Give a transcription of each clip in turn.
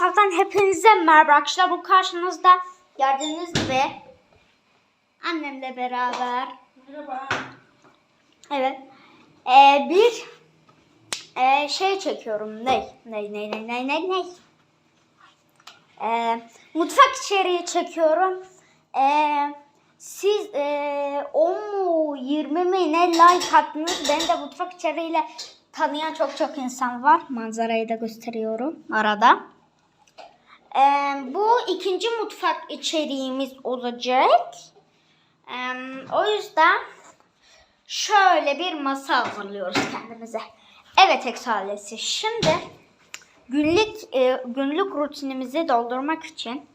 Masal'dan hepinize merhaba arkadaşlar. Bu karşınızda gördüğünüz gibi annemle beraber. Merhaba. Evet. Ee, bir ee, şey çekiyorum. Ne? Ne ne ne ne ne ne? Ee, mutfak içeriği çekiyorum. Ee, siz ee, 10 mu 20 mi ne like attınız. Ben de mutfak içeriğiyle tanıyan çok çok insan var. Manzarayı da gösteriyorum arada. Ee, bu ikinci mutfak içeriğimiz olacak. Ee, o yüzden şöyle bir masa hazırlıyoruz kendimize. Evet Eksalesi. Şimdi günlük e, günlük rutinimizi doldurmak için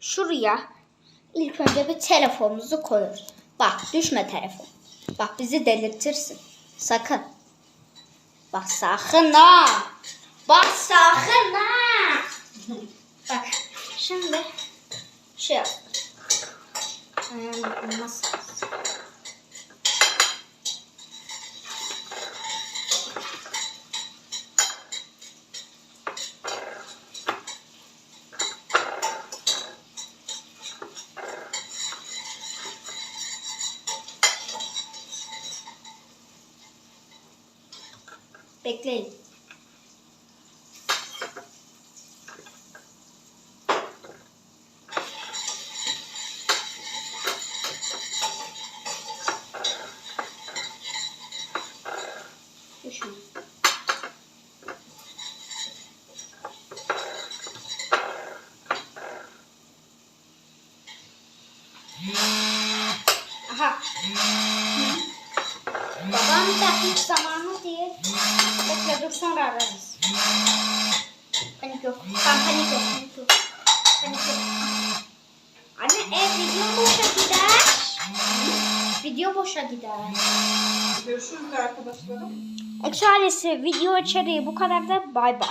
şuraya ilk önce bir telefonumuzu koyuyoruz. Bak düşme telefon. Bak bizi delirtirsin. Sakın. Bak sakın ha. Bak sakın ha. Şimdi şey yap. Ee, nasıl? Bekleyin. Düşün. Aha. Babam da hiç zamanı değil. Bekle dur sonra ararız. Panik yok. Tamam panik yok. Panik yok. Panik yok. Anne ev video boşa gider. Video boşa gider. Görüşürüz arkadaşlarım. Ekşi ailesi video içeriği bu kadar da bay bay.